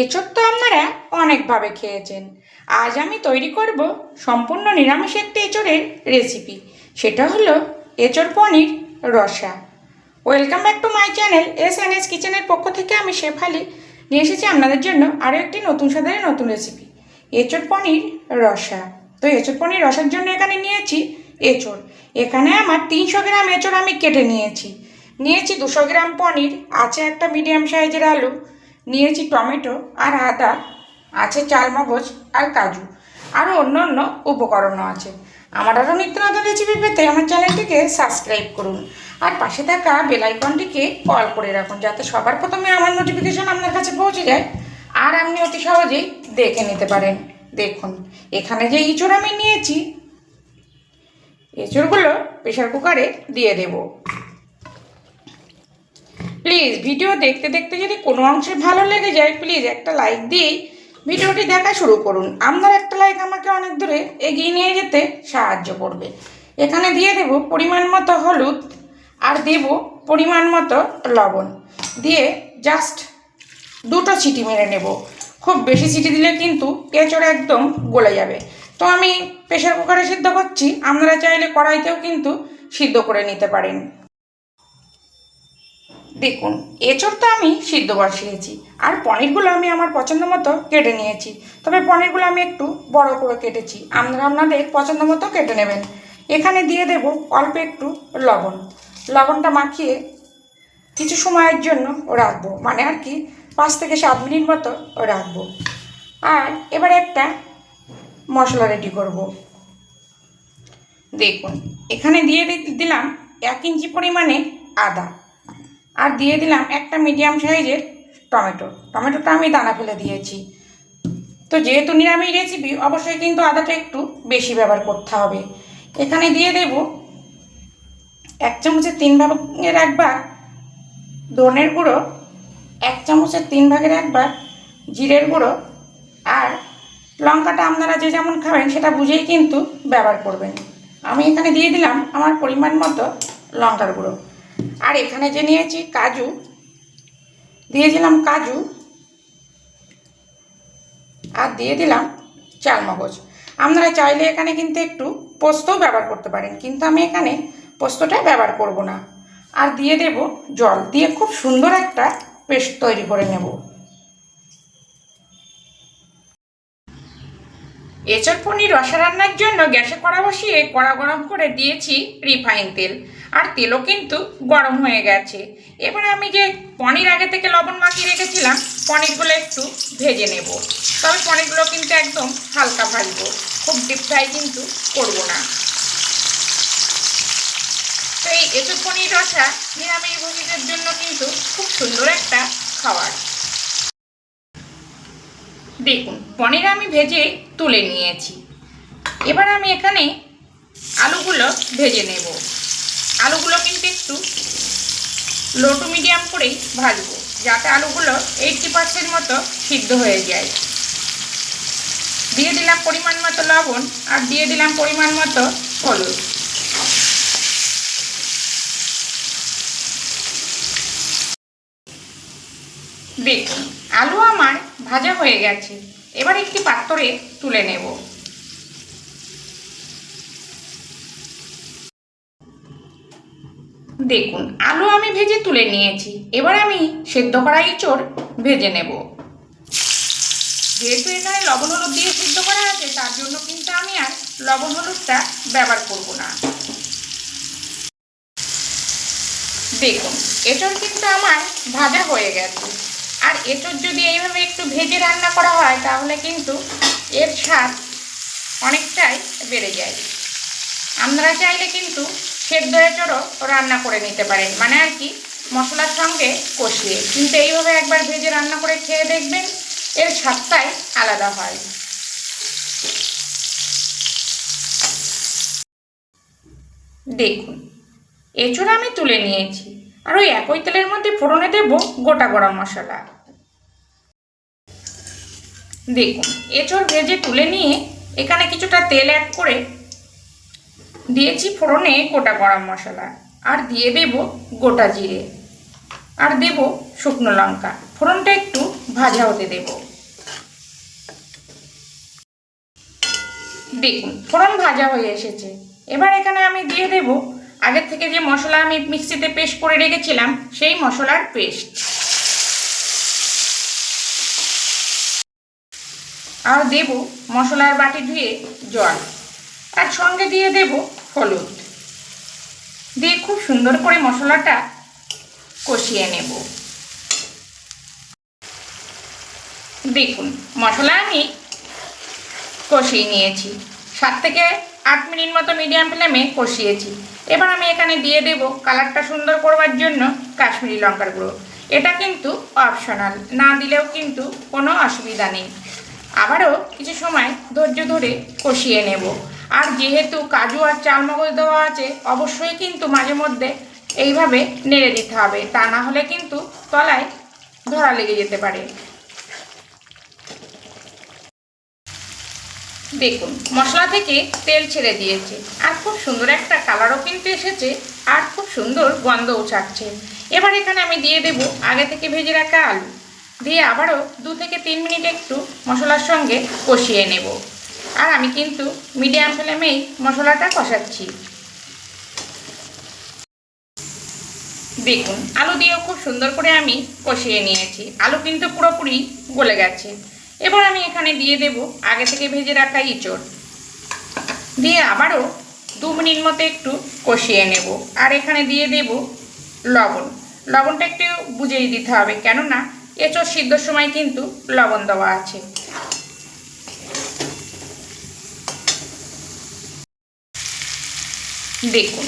এচোর তো আপনারা অনেকভাবে খেয়েছেন। আজ আমি তৈরি করব সম্পূর্ণ নিরামিষ একটি এঁচোড়ের রেসিপি সেটা হলো এঁচোড় পনির রসা। Welcome back to my channel S N S কিচেনের পক্ষ থেকে আমি শেফালি নিয়ে এসেছি আপনাদের জন্য আরও একটি নতুন স্বাদের নতুন রেসিপি এঁচোড় পনির রসা। তো এঁচোড় পনির রসার জন্য এখানে নিয়েছি এঁচোড়। এখানে আমার তিনশো গ্রাম এঁচোড় আমি কেটে নিয়েছি। নিয়েছি দুশো গ্রাম পনির, আছে একটা মিডিয়াম সাইজের আলু। নিয়েছি টমেটো আর আদা, আছে চাল মগজ আর কাজু। আরও অন্য অন্য উপকরণও আছে। আমার আরও নিত্য নতুন রেসিপি পেতে আমার চ্যানেলটিকে সাবস্ক্রাইব করুন। আর পাশে থাকা বেলাইকনটিকে কল করে রাখুন, যাতে সবার প্রথমে আমার নোটিফিকেশন আপনার কাছে পৌঁছে যায় আর আপনি অতি সহজেই দেখে নিতে পারেন। দেখুন, এখানে যে ইঁচড় আমি নিয়েছি এঁচড়গুলো প্রেশার কুকারে দিয়ে দেবো। প্লিজ ভিডিও দেখতে দেখতে যদি কোনো অংশে ভালো লেগে যায় প্লিজ একটা লাইক দিয়েই ভিডিওটি দেখা শুরু করুন। আপনার একটা লাইক আমাকে অনেক দূরে এগিয়ে নিয়ে যেতে সাহায্য করবে। এখানে দিয়ে দেব পরিমাণ মতো হলুদ আর দেব পরিমাণ মতো লবণ। দিয়ে জাস্ট দুটো সিটি মেরে নেব। খুব বেশি সিটি দিলে কিন্তু এঁচড় একদম গলে যাবে। তো আমি প্রেশার কুকারে সিদ্ধ করছি। আপনারা চাইলে কড়াইতেও কিন্তু সিদ্ধ করে নিতে পারেন। দেখুন, এঁচড় তো আমি সিদ্ধ বসিয়েছি, আর পনিরগুলো আমি আমার পছন্দ মতো কেটে নিয়েছি। তবে পনিরগুলো আমি একটু বড় করে কেটেছি, আপনারা আপনাদের পছন্দ মতো কেটে নেবেন। এখানে দিয়ে দেব অল্প একটু লবণ। লবণটা মাখিয়ে কিছু সময়ের জন্য রাখব মানে আর কি পাঁচ থেকে সাত মিনিট মতো রাখব। আর এবার একটা মশলা রেডি করব। দেখুন, এখানে দিয়ে দিলাম এক ইঞ্চি পরিমাণে আদা। আর দিয়ে দিলাম একটা মিডিয়াম সাইজের টমেটো। টমেটোটা আমি দানা ফেলে দিয়েছি। তো যেহেতু নিরামিষ রেসিপি অবশ্যই কিন্তু আদাটা একটু বেশি ব্যবহার করতে হবে। এখানে দিয়ে দেব এক চামচের তিন ভাগের একবার ধনের গুঁড়ো, এক চামচের তিন ভাগের একবার জিরের গুঁড়ো আর লঙ্কাটা আপনারা যে যেমন খাবেন সেটা বুঝেই কিন্তু ব্যবহার করবেন। আমি এখানে দিয়ে দিলাম আমার পরিমাণ মতো লঙ্কার গুঁড়ো। আর এখানে যে নিয়েছি কাজু দিয়ে দিলাম কাজু আর দিয়ে দিলাম চালমগজ। আপনারা চাইলে এখানে কিন্তু একটু পোস্তও ব্যবহার করতে পারেন, কিন্তু আমি এখানে পোস্তটা ব্যবহার করব না। আর দিয়ে দেব জল, দিয়ে খুব সুন্দর একটা পেস্ট তৈরি করে নেব। এঁচড় পনির রসা রান্নার জন্য গ্যাসে কড়া বসিয়ে কড়া গরম করে দিয়েছি রিফাইন তেল। আর তেলও কিন্তু গরম হয়ে গেছে। এবার আমি যে পনির আগে থেকে লবণ মাখিয়ে রেখেছিলাম, পনিরগুলো একটু ভেজে নেব। তবে পনিরগুলো কিন্তু একদম হালকা ভাজবো, খুব ডিপ ফ্রাই কিন্তু করব না। তো এই এঁচড় পনির রসা নিরামিষ ভোগীদের জন্য কিন্তু খুব সুন্দর একটা খাবার। দেখুন, পনির আমি ভেজে তুলে নিয়েছি। এবার আমি এখানে আলুগুলো ভেজে নেব। আলুগুলো কিন্তু একটু লো টু মিডিয়াম করেই ভাজবো, যাতে আলুগুলো এইটটি পার্সেন্ট মতো সিদ্ধ হয়ে যায়। দিয়ে দিলাম পরিমাণ মতো লবণ আর দিয়ে দিলাম পরিমাণ মতো হলুদ। দেখুন আলু আমার ভাজা হয়ে গেছে। এবার একটি পাত্রে তুলে নেব। দেখুন, আলু আমি ভেজে তুলে নিয়েছি। এবার আমি সেদ্ধ করা ইঁচড় ভেজে নেব। যেহেতু এখানে লবণ হলুদ দিয়ে সিদ্ধ করা আছে, তার জন্য কিন্তু আমি আর লবণ হলুদটা ব্যবহার করব না। দেখুন, এঁচড় কিন্তু আমার ভাজা হয়ে গেছে। আর এঁচড় যদি এইভাবে একটু ভেজে রান্না করা হয়, তাহলে কিন্তু এর স্বাদ অনেকটাই বেড়ে যায়। আপনারা চাইলে কিন্তু সেদ্ধ এঁচড়ও রান্না করে নিতে পারেন। মানে আর কি, মশলার সঙ্গে কষিয়ে। কিন্তু এইভাবে একবার ভেজে রান্না করে খেয়ে দেখবেন এর স্বাদটাই আলাদা হয়। দেখুন, এঁচড় আমি তুলে নিয়েছি আর ওই একই তেলের মধ্যে ফোড়নে দেব গোটা গরম মশলা। দেখুন, এঁচড় ভেজে তুলে নিয়ে এখানে কিছুটা তেল অ্যাড করে দিয়েছি ফোড়নে গোটা গরম মশলা। আর দিয়ে দেব গোটা জিরে। আর দেব শুকনো লঙ্কা। ফোড়নটা একটু ভাজা হতে দেব। দেখুন, ফোড়ন ভাজা হয়ে এসেছে। এবার এখানে আমি দিয়ে দেব আগের থেকে যে মশলা আমি মিক্সিতে পেস্ট করে রেখেছিলাম, সেই মশলার পেস্ট। আর দেব মশলার বাটি ধুয়ে জল। আর সঙ্গে দিয়ে দেব হলুদ। দিয়ে খুব সুন্দর করে মশলাটা কষিয়ে নেব। দেখুন, মশলা আমি কষিয়ে নিয়েছি। সাত থেকে আট মিনিট মতো মিডিয়াম ফ্লেমে কষিয়েছি। এবার আমি এখানে দিয়ে দেব কালারটা সুন্দর করবার জন্য কাশ্মীরি লঙ্কার গুঁড়ো। এটা কিন্তু অপশনাল না দিলেও কিন্তু কোনো অসুবিধা নেই। আবারও কিছু সময় ধৈর্য ধরে কষিয়ে নেব। আর যেহেতু কাজু আর চালমগজ দেওয়া আছে, অবশ্যই কিন্তু মাঝে মধ্যে এইভাবে নেড়ে দিতে হবে। তা না হলে কিন্তু তলায় ধরা লেগে যেতে পারে। দেখুন, মশলা থেকে তেল ছেড়ে দিয়েছে। আর খুব সুন্দর একটা কালারও কিন্তু এসেছে আর খুব সুন্দর গন্ধও ছাড়ছে। এবার এখানে আমি দিয়ে দেব আগে থেকে ভেজে রাখা আলু। দিয়ে আবারও দু থেকে তিন মিনিট একটু মশলার সঙ্গে কষিয়ে নেব। আর আমি কিন্তু মিডিয়াম ফ্লেমেই মশলাটা কষাচ্ছি। দেখুন, আলু দিয়েও খুব সুন্দর করে আমি কষিয়ে নিয়েছি। আলু কিন্তু পুরোপুরি গলে গেছে। এবার আমি এখানে দিয়ে দেব আগে থেকে ভেজে রাখা ইঁচড়। দিয়ে আবারও দু মিনিট মতো একটু কষিয়ে নেব। আর এখানে দিয়ে দেব লবণ। লবণটা একটু বুঝিয়ে দিতে হবে, কেননা এঁচড় সিদ্ধর সময় কিন্তু লবণ দেওয়া আছে। দেখুন।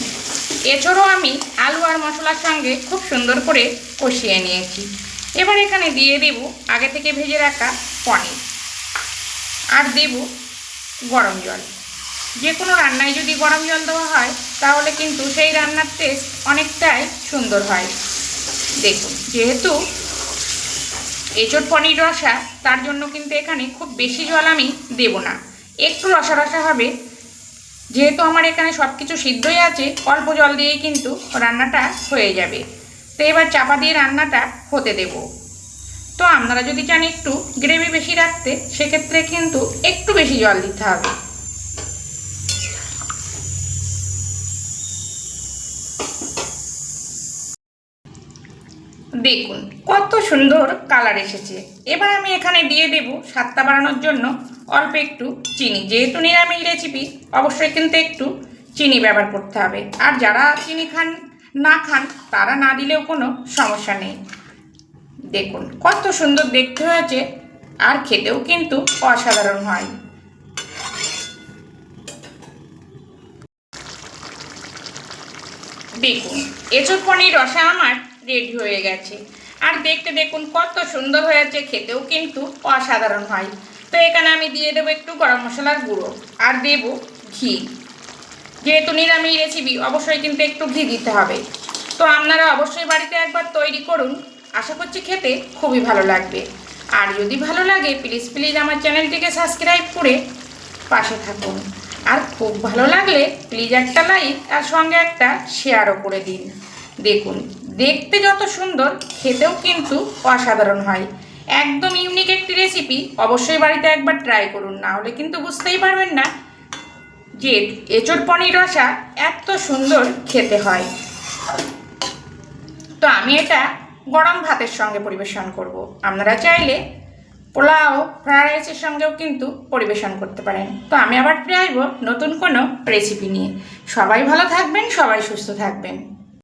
এছাড়াও আমি আলু আর মশলার সঙ্গে খুব সুন্দর করে কষিয়ে নিয়েছি। এবার এখানে দিয়ে দেব আগে থেকে ভেজে রাখা পনির। আর দেব গরম জল। যে কোনো রান্নায় যদি গরম জল দেওয়া হয়, তাহলে কিন্তু সেই রান্নার টেস্ট অনেকটাই সুন্দর হয়। দেখুন, যেহেতু এঁচড় পনির রসা, তার জন্য কিন্তু এখানে খুব বেশি জল আমি দেব না। একটু রসা রসা হবে যেহেতু আমার এখানে সব কিছু সিদ্ধই আছে, অল্প জল দিয়েই কিন্তু রান্নাটা হয়ে যাবে। তো এবার চাপা দিয়ে রান্নাটা হতে দেব। তো আপনারা যদি চান একটু গ্রেভি বেশি রাখতে, সেক্ষেত্রে কিন্তু একটু বেশি জল দিতে হবে। দেখুন, কত সুন্দর কালার এসেছে। এবার আমি এখানে দিয়ে দেব স্বাদটা বাড়ানোর জন্য অল্প একটু চিনি। যেহেতু নিরামিষ রেসিপি অবশ্যই কিন্তু একটু চিনি ব্যবহার করতে হবে। আর যারা চিনি খান, না খান, তারা না দিলেও কোনো সমস্যা নেই। দেখুন, কত সুন্দর দেখতে হয়েছে, আর খেতেও কিন্তু অসাধারণ হয়। দেখুন, এঁচড় পনির রসা আমার রেডি হয়ে গেছে। আর দেখতে দেখুন কত সুন্দর হয়েছে, খেতেও কিন্তু অসাধারণ হয়। তো এখানে আমি দিয়ে দেবো একটু গরম মশলার গুঁড়ো আর দেব ঘি। যেহেতু নিরামিষ রেসিপি অবশ্যই কিন্তু একটু ঘি দিতে হবে। তো আপনারা অবশ্যই বাড়িতে একবার তৈরি করুন। আশা করছি খেতে খুবই ভালো লাগবে। আর যদি ভালো লাগে প্লিজ প্লিজ আমার চ্যানেলটিকে সাবস্ক্রাইব করে পাশে থাকুন। আর খুব ভালো লাগলে প্লিজ একটা লাইক আর সঙ্গে একটা শেয়ারও করে দিন। দেখুন দেখতে যত সুন্দর, খেতেও কিন্তু অসাধারণ হয়। একদম ইউনিক একটি রেসিপি অবশ্যই বাড়িতে একবার ট্রাই করুন। না হলে কিন্তু বুঝতেই পারবেন না যে এঁচড় পনির রসা এত সুন্দর খেতে হয়। তো আমি এটা গরম ভাতের সঙ্গে পরিবেশন করব। আপনারা চাইলে পোলাও ফ্রায়েড রাইসের সঙ্গেও কিন্তু পরিবেশন করতে পারেন। তো আমি আবার ফিরে আসব নতুন কোনো রেসিপি নিয়ে। সবাই ভালো থাকবেন, সবাই সুস্থ থাকবেন।